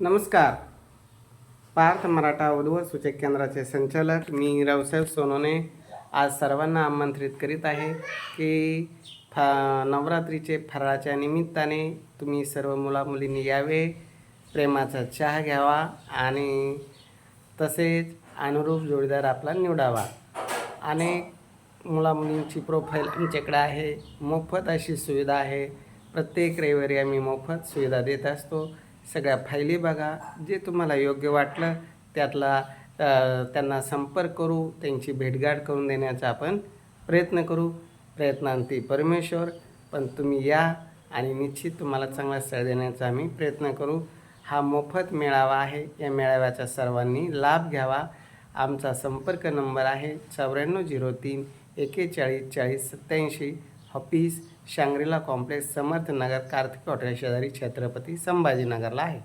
नमस्कार. पार्थ मराठा उद्भव सूचक केंद्राचे संचालक मी रावसाहेब सोनोने आज सर्वांना आमंत्रित करीत आहे की फा नवरात्रीचे फराळाच्या निमित्ताने तुम्ही सर्व मुलामुलींनी यावे प्रेमाचा चहा घ्यावा आणि तसेच अनुरूप जोडीदार आपला निवडावा. अनेक मुलामुलींची प्रोफाईल आमच्याकडे आहे. मोफत अशी सुविधा आहे. प्रत्येक रविवारी आम्ही मोफत सुविधा देत असतो. सगळ्या फायली बघा जे तुम्हाला योग्य वाटलं त्यातला त्यांना संपर्क करू त्यांची भेटगाठ करून देण्याचा आपण प्रयत्न करू. प्रयत्नांती परमेश्वर पण तुम्ही या आणि निश्चित तुम्हाला चांगला स्थळ देण्याचा आम्ही प्रयत्न करू. हा मोफत मेळावा आहे. या मेळाव्याचा सर्वांनी लाभ घ्यावा. आमचा संपर्क नंबर आहे चौऱ्याण्णव झिरो तीन एकेचाळीस चाळीस सत्याऐंशी office Shangrila complex Samarthnagar Kartik hotel शेजारी छत्रपती संभाजीनगरला आहे.